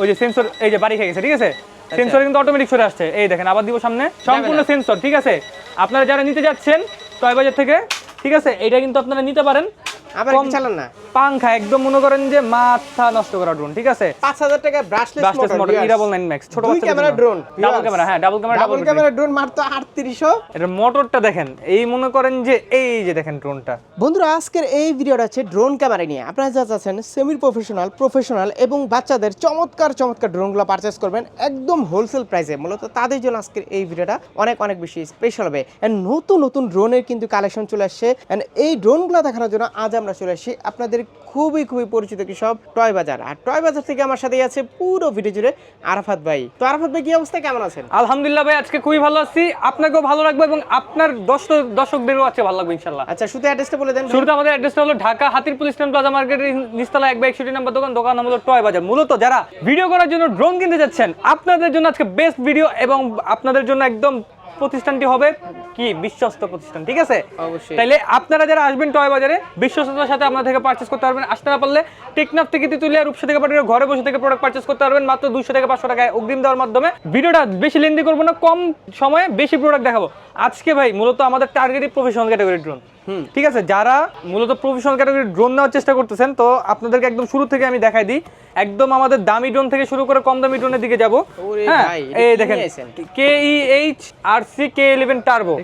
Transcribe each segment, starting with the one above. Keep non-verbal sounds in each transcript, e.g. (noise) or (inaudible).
ওই যে সেন্সর এই যে বাড়ি খেয়ে গেছে ঠিক আছে? সেন্সর কিন্তু অটোমেটিক সরে আসছে। এই দেখেন আবার দিব সামনে। সম্পূর্ণ সেন্সর ঠিক আছে? আপনারা যারা নিতে যাচ্ছেন টয় বাজার থেকে ঠিক আছে? এটা কিন্তু আপনারা নিতে পারেন। আবার কম- কি চালান না? পাংখা একদম মনে করেন যে মাথা নষ্ট করা ড্রোন ঠিক আছে? পাঁচ হাজার টাকা ব্রাশলেস ব্রাশলেস ইরাবল নাইন ম্যাক্স ছোট দুই ক্যামেরা ড্রোন ডাবল ক্যামেরা হ্যাঁ double camera double double camera drone মাত্র আটত্রিশশো। এটা মোটরটা দেখেন এই মনে করেন যে এই যে দেখেন ড্রোনটা বন্ধুরা আজকের এই ভিডিওটা হচ্ছে ড্রোন ক্যামেরা নিয়ে। আপনারা যা চাচ্ছেন সেমি প্রফেশনাল প্রফেশনাল এবং বাচ্চাদের চমৎকার চমৎকার ড্রোনগুলো পারচেস করবেন একদম হোলসেল প্রাইসে মূলত তাদের জন্য আজকের এই ভিডিওটা অনেক অনেক বেশি স্পেশাল হবে। নতুন নতুন ড্রোনের কিন্তু কালেকশন চলে আসছে। এই ড্রোনগুলো দেখানোর জন্য আজ আমরা চলে আসছি আপনাদের খুবই খুবই পরিচিত কি সব টয় বাজার। আর টয় বাজার থেকে আমার সাথে আছে পুরো ভিডিও জুড়ে আরাফাত ভাই। তো আরাফাত ভাই কি অবস্থা? কেমন আছেন? আলহামদুলিল্লাহ ভাই আজকে খুবই ভালো আছি। আপনাকেও ভালো লাগবে এবং আপনার দর্শক দর্শকদেরও আজকে ভালো লাগবে ইনশাল্লাহ আচ্ছা শুধু অ্যাড্রেসটা বলে দেন। শুরুতে আমাদের অ্যাড্রেসটা হলো ঢাকা হাতিরপুল ইস্টার্ন প্লাজা মার্কেটের নিচতলা এক বাই একষট্টি নাম্বার দোকান। দোকান নাম হলো টয় বাজার। মূলত যারা ভিডিও করার জন্য ড্রোন কিনতে যাচ্ছেন আপনাদের জন্য আজকে বেস্ট ভিডিও এবং আপনাদের জন্য একদম প্রতিষ্ঠানটি হবে কি? বিশ্বস্ত প্রতিষ্ঠান ঠিক আছে। তাইলে আপনারা যারা আসবেন টয় বাজারে বিশ্বস্ততার সাথে আপনার থেকে পারচেস করতে পারবেন। আসতে না পারলে টেকনাফ থেকে তুলে রূপসা থেকে পাঠিয়ে ঘরে বসে থেকে প্রোডাক্ট পারচেস করতে পারবেন। মাত্র দুশো থেকে পাঁচশো টাকায় অগ্রিম দেওয়ার মাধ্যমে। ভিডিওটা বেশি লেন্দি করব না কম সময়ে বেশি প্রোডাক্ট দেখাবো। আজকে ভাই মূলত আমাদের টার্গেটই প্রফেশনাল ক্যাটাগরি ড্রোন ঠিক আছে যারা মূলত প্রফেশনাল ক্যাটাগরি ড্রোন নেওয়ার চেষ্টা করতেছেন তো আপনাদেরকে একদম শুরু থেকে আমি দেখাই দিই। একদম আমাদের দামি ড্রোন থেকে শুরু করে কম দামি ড্রোনের দিকে যাব। হ্যাঁ এই দেখেন K E H R C K eleven turbo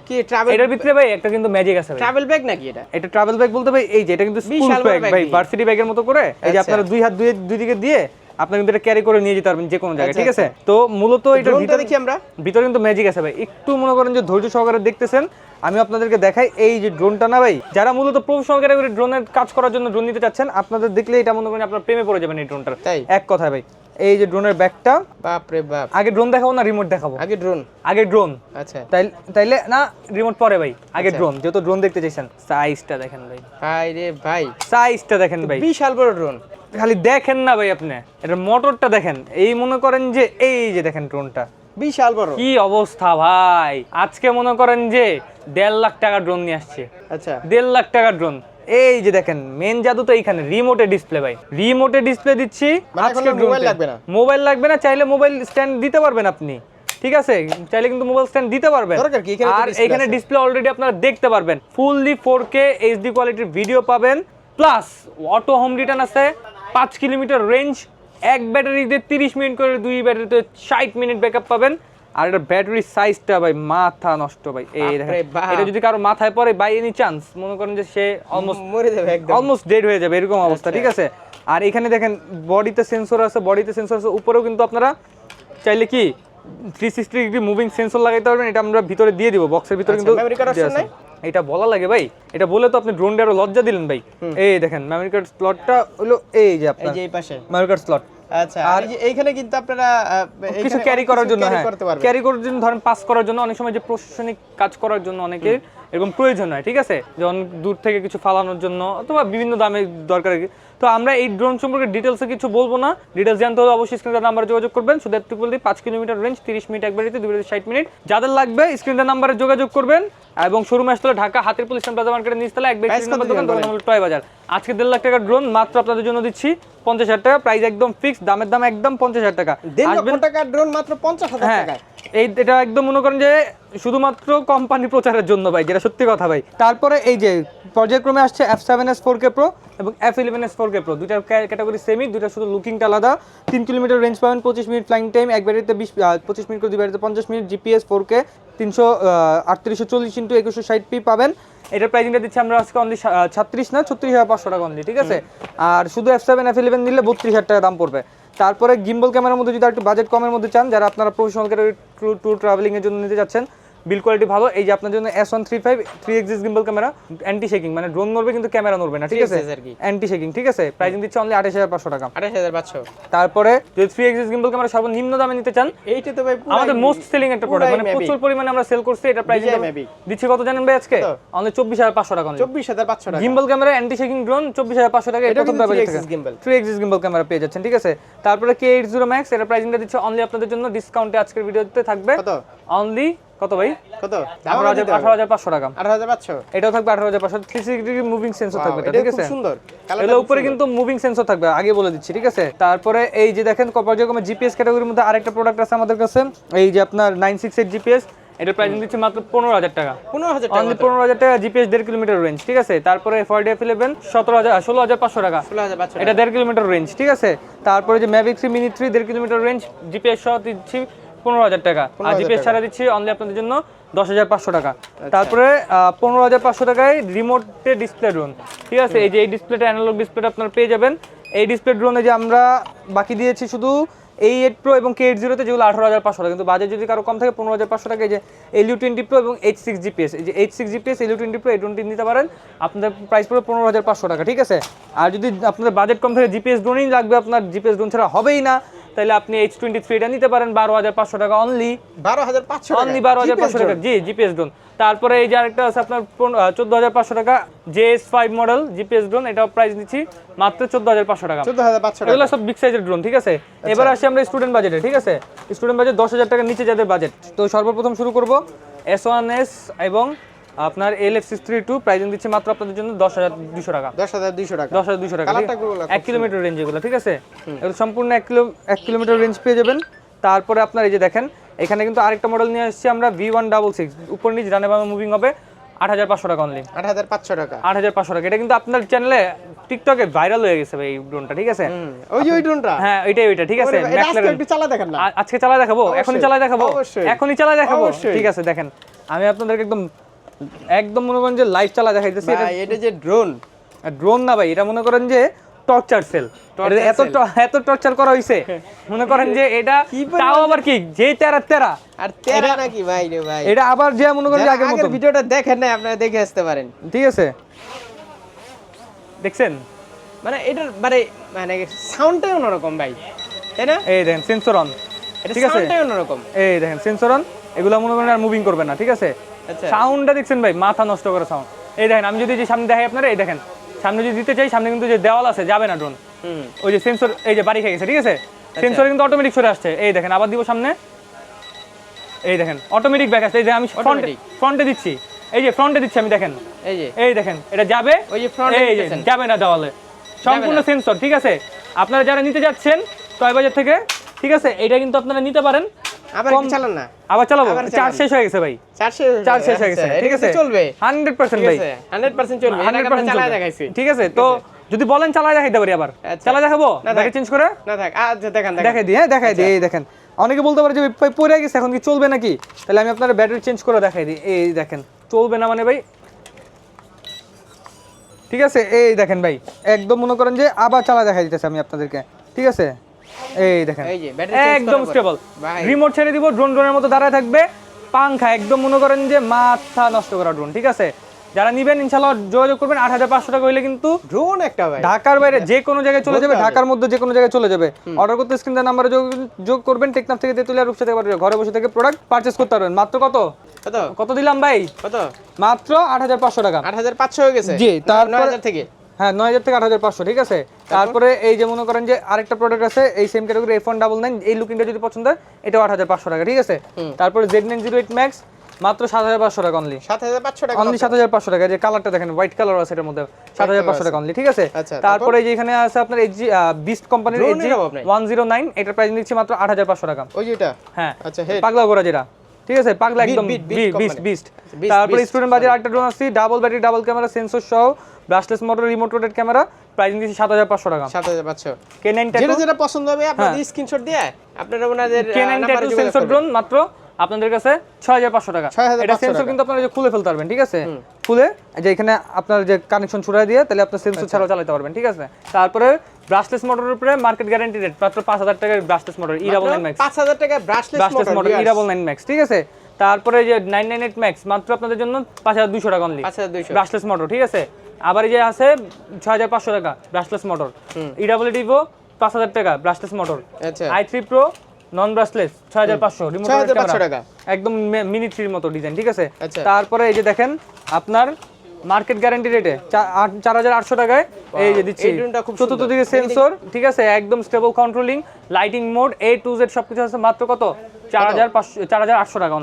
এটার ভিতরে ভাই একটা কিন্তু ম্যাজিক আছে ট্রাভেল ব্যাগ নাকি এটা? এটা ট্রাভেল ব্যাগ বলতে ভাই এই যে এটা কিন্তু স্কুল ব্যাগ ভাই ভার্সিটি ব্যাগের মতো করে। এই যে আচ্ছা। আপনারা দুই হাত দুই দুই দিকে দিয়ে আপনারা কিন্তু এটা ক্যারি করে নিয়ে যেতে পারবেন যে কোনো জায়গায় আচ্ছা, ঠিক আছে? তো মূলত এটা ড্রোনটা দেখি আমরা। ভিতরে কিন্তু ম্যাজিক আছে ভাই। একটু মনে করেন যে ধৈর্য সহকারে দেখতেছেন আমি আপনাদেরকে দেখাই এই যে ড্রোনটা না ভাই। যারা মূলত প্রফেশনাল ক্যাটাগরি ড্রোনের কাজ করার জন্য ড্রোন নিতে চাচ্ছেন আপনাদের দেখলে এটা মনে করেন আপনার প্রেমে পড়ে যাবেন এই ড্রোনটার তাই? এক কথায় ভাই। এই যে ড্রোনের ব্যাগটা বাপ রে বাপ। আগে ড্রোন দেখাবো না রিমোট দেখাবো? আগে ড্রোন আগে ড্রোন আচ্ছা। তাই তাইলে না রিমোট পরে ভাই। আগে আচ্ছা। ড্রোন যেহেতু ড্রোন দেখতে চাইছেন। সাইজটা দেখেন ভাই। ভাই রে ভাই। সাইজটা দেখেন ভাই। বিশাল বড় ড্রোন খালি দেখেন না ভাই আপনি। এটা মোটরটা দেখেন। এই মনে করেন যে এই যে দেখেন ড্রোনটা। বিশাল বড়। কি অবস্থা ভাই। আজকে মনে করেন যে দেড় লাখ টাকা ড্রোন নিয়ে আসছে। আচ্ছা। দেড় লাখ টাকা ড্রোন। এই যে দেখেন মেন জাদু তো এইখানে রিমোটে ডিসপ্লে ভাই। রিমোটে ডিসপ্লে দিচ্ছি মানে আর মোবাইল লাগবে না? মোবাইল লাগবে না চাইলে মোবাইল স্ট্যান্ড দিতে পারবেন আপনি। ঠিক আছে? চাইলে কিন্তু মোবাইল স্ট্যান্ড দিতে পারবেন। দরকার কি? এখানে আর এখানে ডিসপ্লে অলরেডি আপনারা দেখতে পারবেন। ফুললি ফোর কে এইচডি কোয়ালিটির ভিডিও পাবেন। প্লাস অটো হোম রিটার্ন আছে। পাঁচ কিলোমিটার রেঞ্জ এক ব্যাটারিতে তিরিশ মিনিট করে দুই ব্যাটারিতে ষাট মিনিট ব্যাকআপ পাবেন। আর এটা ব্যাটারি সাইজটা ভাই মাথা নষ্ট ভাই। এই এটা যদি কারও মাথায় পড়ে বাই এনি চান্স মনে করেন যে সে অলমোস্ট মরে যাবে একদম। অলমোস্ট ডেড হয়ে যাবে এরকম অবস্থা আচ্ছা। ঠিক আছে? আর এখানে দেখেন বডিতে সেন্সর আছে বডিতে সেন্সর আছে উপরেও কিন্তু আপনারা চাইলে কি three sixty degree moving sensor লাগাইতে পারবেন এটা আমরা ভিতরে দিয়ে দিব বক্সের ভিতরে আচ্ছা, কিন্তু। এটা বলা লাগে ভাই এটা বলে তো আপনি ড্রোনটা আরও লজ্জা দিলেন ভাই। এই দেখেন মেমোরি কার্ড স্লটটা হলো এই যে এই যে এই পাশে। মেমোরি কার্ড স্লট আচ্ছা আর এই এইখানে কিন্তু আপনারা কিছু ক্যারি করার জন্য হ্যাঁ। ক্যারি করার জন্য ধরেন পাস করার জন্য অনেক সময় যে প্রশাসনিক কাজ করার জন্য অনেকের এরকম প্রয়োজন হয় ঠিক আছে? যেমন দূর থেকে কিছু ফালানোর জন্য অথবা বিভিন্ন দামে দরকার তো আমরা এই ড্রোন সম্পর্কে ডিটেলসে কিছু বলব না। ডিটেলস জানতে হলে অবশ্যই স্ক্রিনের নাম্বারে যোগাযোগ করবেন। শুধু একটু বলতে পাঁচ কিলোমিটার রেঞ্জ তিরিশ মিনিট একবারিতে দুই ষাট মিনিট। যাদের লাগবে স্ক্রিনের নাম্বারে যোগাযোগ করবেন। এবং শোরুম আসলে ঢাকা হাতির পুলিশ প্লাজা মার্কেটের নিচতলা এক Price ব্যক্তি নাম্বার দোকান দিবেন দোকান হলো টয় বাজার আজকে দেড় লাখ টাকার ড্রোন মাত্র আপনাদের জন্য দিচ্ছি পঞ্চাশ হাজার টাকা। প্রাইস একদম ফিক্স দামের দাম একদম পঞ্চাশ হাজার টাকা। দেড় আসবেন লক্ষ টাকার ড্রোন মাত্র পঞ্চাশ হাজার হ্যাঁ। এই এটা একদম মনে করেন যে শুধুমাত্র কোম্পানি প্রচারের জন্য ভাই, যেটা সত্যি কথা ভাই। তারপরে এই যে পর্যায়ক্রমে আসছে F seven S four K pro এবং F eleven S four K pro দুইটার ক্যাটাগরি সেমি দুইটা শুধু লুকিংটা আলাদা। তিন কিলোমিটার রেঞ্জ পাবেন, পঁচিশ মিনিট ফ্লাইং টাইম এক ব্যাটারিতে বিশ পঁচিশ মিনিট করে দুই ব্যাটারিতে পঞ্চাশ মিনিট জিপিএস ফোর কে তিনশো আটত্রিশশো চল্লিশ ইন্টু একুশশো ষাট পি পাবেন। এটার প্রাইসিংটা দিচ্ছি আমরা আজকে অনলি ছাত্রিশ না, ছত্রিশ হাজার পাঁচশো টাকা অনলি ঠিক আছে? আর শুধু এফ সেভেন এফ ইলেভেন নিলে বত্রিশ হাজার টাকা দাম পড়বে। তারপরে গিম্বল ক্যামেরার মধ্যে যদি একটু বাজেট কমের মধ্যে চান, যারা আপনারা প্রফেশনাল ক্যাটাগরি ট্যুর ট্রাভেলিং এর জন্য নিতে যাচ্ছেন বিল কোয়ালিটি ভালো এই যে আপনার জন্য S one three five three axis gimbal camera anti shaking মানে ড্রোন নড়বে কিন্তু ক্যামেরা নড়বে না ঠিক আছে? 3XS আর কি। অ্যান্টি শেকিং ঠিক আছে? প্রাইসিং দিচ্ছে অনলি আঠাশ হাজার পাঁচশো টাকা। আঠাশ হাজার পাঁচশো। তারপরে যদি থ্রি এক্সিস গিম্বল ক্যামেরা সর্বনিম্ন দামে নিতে চান এইটা তো ভাই আমাদের মোস্ট সেলিং একটা প্রোডাক্ট মানে প্রচুর পরিমাণে আমরা সেল করছি এটা প্রাইস। দিচ্ছি কত জানেন ভাই আজকে? অনলি চব্বিশ হাজার পাঁচশো টাকা চব্বিশ হাজার পাঁচশো টাকা। Gimbal camera anti shaking drone চব্বিশ হাজার পাঁচশো টাকা এটা কিন্তু ব্যবহার 3XS gimbal। Three axis gimbal camera পেয়ে যাচ্ছেন ঠিক আছে? তারপরে কে এইট জিরো ম্যাক্স এটা প্রাইসিংটা দিচ্ছে অনলি আপনাদের জন্য ডিসকাউন্টে আজকের ভিডিওতে থাকবে। অনলি কত ভাই? কত? আঠারো হাজার আঠারো হাজার পাঁচশো টাকা। আঠারো হাজার পাঁচশো? এটাও থাকবে আঠারো হাজার পাঁচশো। Three sixty degree moving sensor থাকবে ঠিক আছে? সুন্দর। এগুলো উপরে কিন্তু মুভিং সেন্সর থাকবে আগে বলে দিচ্ছি ঠিক আছে? তারপরে এই যে দেখেন জিপিএস ক্যাটাগরির মধ্যে আরেকটা প্রোডাক্ট আছে আমাদের কাছে। এই যে আপনার নাইন সিক্স এইট জিপিএস এটার প্রাইস দিচ্ছি মাত্র পনেরো হাজার টাকা। পনেরো হাজার টাকা পনেরো হাজার টাকা জিপিএস দেড় কিলোমিটার রেঞ্জ ঠিক আছে? তারপরে ফর্ড এফ ইলেভেন সতেরো হাজার ষোলো হাজার পাঁচশো টাকা। এটা দেড় কিলোমিটার রেঞ্জ ঠিক আছে? তারপরে যে ম্যাভিক থ্রি মিনি থ্রি দেড় কিলোমিটার রেঞ্জ জিপিএস সহ দিচ্ছি। পনেরো হাজার টাকা। আর জিপিএস ছাড়া দিচ্ছি অনলি আপনাদের জন্য দশ হাজার পাঁচশো টাকা। তারপরে পনেরো হাজার পাঁচশো টাকায় রিমোটে ডিসপ্লে ড্রোন ঠিক আছে? এই যে এই ডিসপ্লেটা অ্যানালগ ডিসপ্লেটা আপনারা পেয়ে যাবেন। এই ডিসপ্লে ড্রোনে যে আমরা বাকি দিয়েছি শুধু এই এইট প্রো এবং কে এইট জিরোতে যেগুলো আঠারো হাজার পাঁচশো টাকা। কিন্তু বাজেট যদি কারও কম থাকে পনেরো হাজার পাঁচশো টাকা। এই যে এলিউ টোয়েন্টি প্রো এবং এইচ সিক্স জিপিএস এই যে এইচ সিক্স জিপিএস এলিউ টোয়েন্টি প্রো এই টোয়েন্টি নিতে পারেন। আপনাদের প্রাইস পড়বে পনেরো হাজার পাঁচশো টাকা। ঠিক আছে? আর যদি আপনাদের বাজেট কম থাকে জিপিএস ড্রোনই লাগবে। আপনার জিপিএস ড্রোন ছাড়া হবেই না। তাহলে আপনি এইচ টোয়েন্টি থ্রিটা নিতে পারেন বারো হাজার পাঁচশো টাকা অনলি বারো হাজার পাঁচশো অনলি বারো হাজার পাঁচশো টাকা। জি জিপিএস ড্রোন তারপরে এই যে আরেকটা আছে আপনার চোদ্দ হাজার পাঁচশো টাকা JS five model GPS drone এটাও প্রাইস দিচ্ছি মাত্র চোদ্দ হাজার পাঁচশো টাকা। চোদ্দ হাজার পাঁচশো টাকা। এগুলো সব বিগ সাইজের ড্রোন ঠিক আছে? এবার আসি আমরা স্টুডেন্ট বাজেটে ঠিক আছে? স্টুডেন্ট বাজেট দশ হাজার টাকার নিচে যাদের বাজেট তো সর্বপ্রথম শুরু করব এস ওয়ান এস এবং আপনার L F six three two pricing দিচ্ছি মাত্র আপনাদের জন্য দশ হাজার দুশো টাকা। দশ হাজার দুইশো টাকা। দশ হাজার দুশো টাকা। এক কিলোমিটার রেঞ্জ এগুলো ঠিক আছে? এগুলো সম্পূর্ণ এক কিলো এক কিলোমিটার রেঞ্জ পেয়ে যাবেন। তারপরে আপনার এই যে দেখেন এখানে কিন্তু আরেকটা মডেল নিয়ে আসছি আমরা ভি ওয়ান ডাবল সিক্স উপর নিচ রানে বামে মুভিং হবে আট হাজার পাঁচশো টাকা অনলি আট হাজার পাঁচশো টাকা। আট হাজার পাঁচশো টাকা। এটা কিন্তু আপনার চ্যানেলে টিকটকে ভাইরাল হয়ে গেছে ভাই এই ড্রোনটা ঠিক আছে? ওই যে ওই ড্রোনটা হ্যাঁ ওইটাই ওইটা ঠিক আছে। একটু চালা দেখেন না। আজকে চালা দেখাবো? এখনই চালা দেখাবো। এখনই চালা দেখাবো? অবশ্যই। ঠিক আছে দেখেন। আমি আপনাদেরকে একদম একদম মনে করেন যে লাইভ চালা দেখাইতেছি। এটা যে ড্রোন ড্রোন না ভাই এটা মনে করেন যে টর্চার সেল এত এত টর্চার করা হইছে। মনে করেন যে এটা (laughs) তাও আবার কি যে তেরা তেরা। আর তেরা নাকি ভাই রে ভাই? এটা আবার যে মনে করেন আগের মতো ভিডিওটা দেখেন না আপনারা দেখে আসতে পারেন। ঠিক আছে। দেখছেন? মানে এটার মানে মানে সাউন্ডটাই অন্যরকম ভাই। তাই না? এই দেখেন সেন্সর অন ঠিক আছে? সাউন্ডটাই অন্যরকম। এই দেখেন সেন্সর অন এগুলো মনে করেন আর মুভিং করবে না ঠিক আছে? সাউন্ডটা দেখছেন ভাই মাথা নষ্ট করে সাউন্ড এই দেখেন আমি যদি যে সামনে দেখাই আপনারা এই দেখেন সামনে যদি দিতে চাই সামনে কিন্তু যে দেওয়াল আছে যাবে না ড্রোন ওই যে সেন্সর এই যে বাড়ি খেয়ে গেছে ঠিক আছে? সেন্সর কিন্তু অটোমেটিক সরে আসছে। এই দেখেন আবার দিব সামনে। এই দেখেন অটোমেটিক ব্যাক আসছে। এই যে আমি ফ্রন্টে। ফ্রন্টে দিচ্ছি। এই যে ফ্রন্টে দিচ্ছি আমি দেখেন। এই যে। এই দেখেন এটা যাবে। ওই যে এ এই যে যাবে না দেওয়ালে। সম্পূর্ণ সেন্সর ঠিক আছে? আপনারা যারা নিতে যাচ্ছেন টয় বাজার থেকে ঠিক আছে? এটা কিন্তু আপনারা নিতে পারেন। আবার কি চালান না? আবার চালাবো? আবার শেষ হয়ে গেছে ভাই। চার শেষ হয়ে শেষ হয়ে গেছে। আচ্ছা, ঠিক আছে? চলবে? হান্ড্রেড পার্সেন্ট ঠিক ভাই। আছে হান্ড্রেড পার্সেন্ট চলবে। এর আগে আমরা চালায় দেখাইছি। ঠিক আছে তো যদি বলেন চালায় দেখাইতে পারি আবার। আচ্ছা। চালা দেখাবো? ব্যাটারি চেঞ্জ করে? না থাক আচ্ছা দেখান দেখান। দেখাই দিই হ্যাঁ দেখাই দিই এই দেখেন। অনেকে বলতে পারে যে পড়ে গেছে এখন কি চলবে নাকি? তাহলে আমি আপনার ব্যাটারি চেঞ্জ করে দেখাই দিই। এই দেখেন চলবে না মানে ভাই? ঠিক আছে এই দেখেন ভাই। একদম মনে করেন যে আবার চালা দেখাই দিতেছে আমি আপনাদেরকে। ঠিক আছে? এই দেখেন। এই যে একদম স্টেবল রিমোট ছেড়ে দিব ড্রোন ড্রোনের মতো দাঁড়ায় থাকবে। পাংখা একদম মনে করেন যে মাথা নষ্ট করা ড্রোন ঠিক আছে? যারা নিবেন ইনশাল্লাহ যোগাযোগ করবেন। আট হাজার পাঁচশো টাকা হইলে কিন্তু ড্রোন একটা ভাই। ঢাকার বাইরে যে কোনো জায়গায় চলে যাবে ঢাকার মধ্যে যে কোনো জায়গায় চলে যাবে। অর্ডার করতে স্ক্রিন নাম্বারে যোগ করবেন। টেকনাফ থেকে তেতুলিয়া রূপসা থেকে ঘরে বসে থেকে প্রোডাক্ট পারচেস করতে পারবেন। মাত্র কত? কত? দিলাম ভাই? কত? মাত্র আট হাজার পাঁচশো টাকা। আট হাজার পাঁচশো হয়ে গেছে। জি, হাজার থেকে। হ্যাঁ নয় হাজার থেকে আট হাজার পাঁচশো ঠিক আছে? তারপরে? এই যে মনে করেন যে আরেকটা প্রোডাক্ট আছে এই same category F one double nine এই লুকিংটা যদি পছন্দ হয় এটাও আট হাজার পাঁচশো টাকা ঠিক আছে? তারপরে Z nine zero eight max মাত্র সাত হাজার পাঁচশো টাকা অনলি সাত হাজার পাঁচশো টাকা অনলি সাত হাজার পাঁচশো টাকা যে কালারটা দেখেন হোয়াইট কালার আছে এটার মধ্যে সাত হাজার পাঁচশো টাকা অনলি ঠিক আছে? আচ্ছা, তারপরে? যে এখানে আছে আপনার এইচজি বিস্ট কোম্পানির অভাব নাই। ওয়ান জিরো নাইন এটার প্রাইস নিচ্ছি মাত্র আট হাজার পাঁচশো টাকা। ওই যে এটা? হ্যাঁ। আচ্ছা পাগলা করা যেটা ঠিক আছে? পাগলা একদম বিস্ট বিস্ট তারপরে স্টুডেন্ট বাজার আরেকটা ড্রোন আসছি double battery double camera sensor সহ brushless motor remote rotated camera price নিচ্ছি সাত হাজার পাঁচশো টাকা। সাত হাজার পাঁচশো। কে নাইন যেটা যেটা পছন্দ হবে আপনাদের স্ক্রিনশট দিয়ে আপনারা ওনাদের কে নাইন ট্যাটু সেন্সর ড্রোন মাত্র আপনাদের কাছে ছয় হাজার পাঁচশো টাকা। এটা সেন্সর কিন্তু আপনারা যে খুলে ফেলতে পারবেন ঠিক আছে? খুলে যে এখানে আপনার যে কানেকশন ছুড়াই দিয়ে তাহলে আপনার আচ্ছা। সেন্সর ছাড়াও চালাতে পারবেন ঠিক আছে? তারপরে ব্রাশলেস মোটরের উপরে মার্কেট গ্যারান্টি রেট মাত্র পাঁচ হাজার টাকার ব্রাশলেস মোটর ই ডাবল নাইন ম্যাক্স পাঁচ হাজার টাকা ব্রাশলেস ব্রাশলেস মোটর মোটর ই ডাবল নাইন ম্যাক্স ঠিক আছে? তারপরে যে নাইন নাইন এইট ম্যাক্স মাত্র আপনাদের জন্য পাঁচ হাজার দুশো টাকা অনলি ব্রাশলেস মোটর ঠিক আছে? আবার এই যে আছে ছয় হাজার পাঁচশো টাকা ব্রাশলেস মোটর ই ডাবল ডিভো পাঁচ হাজার টাকা brushless motor I three pro non brushless ছয় হাজার পাঁচশো রিমোট টাকা। একদম মিনি থ্রির মতো ডিজাইন ঠিক আছে? আচ্ছা। তারপরে এই যে দেখেন আপনার মার্কেট গ্যারান্টি রেটে চার হাজার আটশো টাকায় এই যে দিচ্ছি। খুব চতুর্থ দিকে সেন্সর ঠিক আছে? একদম stable controlling lighting mode A to Z সবকিছু আছে। মাত্র কত? চার হাজার পাঁচশো চার হাজার আটশো টাকা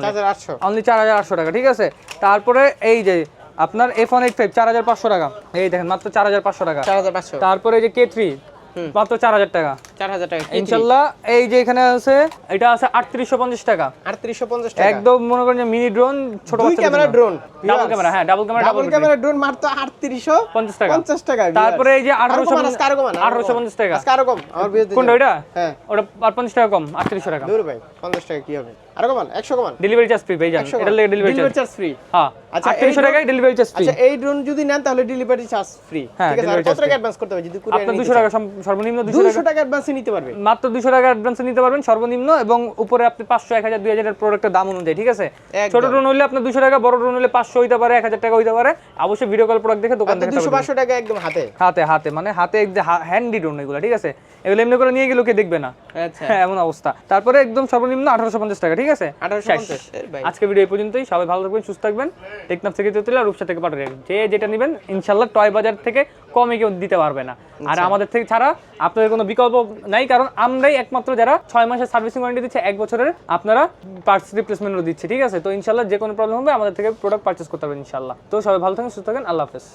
অনলি চার হাজার আটশো টাকা ঠিক আছে? তারপরে এই যে আপনার এফ ওয়ান এইট ফাইভ চার হাজার পাঁচশো টাকা। এই দেখেন মাত্র চার হাজার পাঁচশো টাকা। চার হাজার পাঁচশো। তারপরে যে কে থ্রি মাত্র চার হাজার টাকা। টাকা এই যে এখানে আছে এটা আছে আটত্রিশশো পঞ্চাশ টাকা। আটত্রিশশো পঞ্চাশ টাকা। একদম মনে করেন মিনি ড্রোন ছোট দুই ক্যামেরা ড্রোন ডাবল ক্যামেরা হ্যাঁ double camera double camera drone মাত্র আটত্রিশশো পঞ্চাশ টাকা। পঞ্চাশ টাকা তারপরে এই যে আরও আঠারোশো কমান, আজকে আরও কমান, আরও আঠারোশো কমান। পঞ্চাশ টাকা। আরও কম আমার বিরুদ্ধে কোনটা ওইটা? হ্যাঁ। ওটা আর পঞ্চাশ টাকা কম আটত্রিশশো টাকা। দূর ভাই পঞ্চাশ টাকা কি হবে? আরও কমান একশো কমান। ডেলিভারি চার্জ ফ্রি ভাই জান একশো এটা ডেলিভারি চার্জ চার্জ ফ্রি হ্যাঁ আচ্ছা, এই আটত্রিশশো drone- টাকায় ডেলিভারি চার্জ ফ্রি আচ্ছা এই ড্রোন যদি নেন তাহলে ডেলিভারি চার্জ ফ্রি ঠিক আছে আর কত টাকা অ্যাডভান্স করতে হবে? যদি কুরিয়ার আপনার দুশো টাকা সর্বনিম্ন দুশো টাকা। দুশো টাকা অ্যাডভান্সে নিতে পারবে? মাত্র টাকা অ্যাডভান্সে নিতে পারবেন সর্বনিম্ন এবং উপরে আপনি প্রোডাক্টের দাম অনুযায়ী ঠিক আছে? ছোট ড্রোন হলে আপনার টাকা বড় ড্রোন হলে পাঁচশো হইতে পারে এক হাজার টাকা হইতে পারে। অবশ্যই ভিডিও কল প্রোডাক্ট দেখে দোকান থেকে টাকা একদম হাতে? হাতে হাতে মানে হাতে হ্যান্ডি ড্রোন এগুলো ঠিক আছে? এগুলো এমনি করে নিয়ে গেলে কে দেখবে না। আচ্ছা। হ্যাঁ এমন অবস্থা। তারপরে একদম সর্বনিম্ন আঠারোশো পঞ্চাশ টাকা ঠিক আছে? আজকে ভিডিও এই পর্যন্তই। সবাই ভালো থাকবেন সুস্থ থাকবেন। টেকনাফ থেকে তেতুলিয়া রূপসা থেকে পাঠাবেন যে যেটা নেবেন ইনশাল্লাহ টয় বাজার থেকে কমে কেউ দিতে পারবে না। আর আমাদের থেকে ছাড়া আপনাদের কোনো বিকল্প নাই কারণ আমরাই একমাত্র যারা ছয় মাসের সার্ভিসিং ওয়ারেন্টি দিচ্ছে এক বছরের আপনারা পার্টস রিপ্লেসমেন্টও দিচ্ছে ঠিক আছে? তো ইনশাল্লাহ যে কোনো প্রবলেম হবে আমাদের থেকে প্রোডাক্ট পারচেস করতে পারবেন ইনশাল্লাহ। তো সবাই ভালো থাকেন সুস্থ থাকেন আল্লাহ হাফেজ।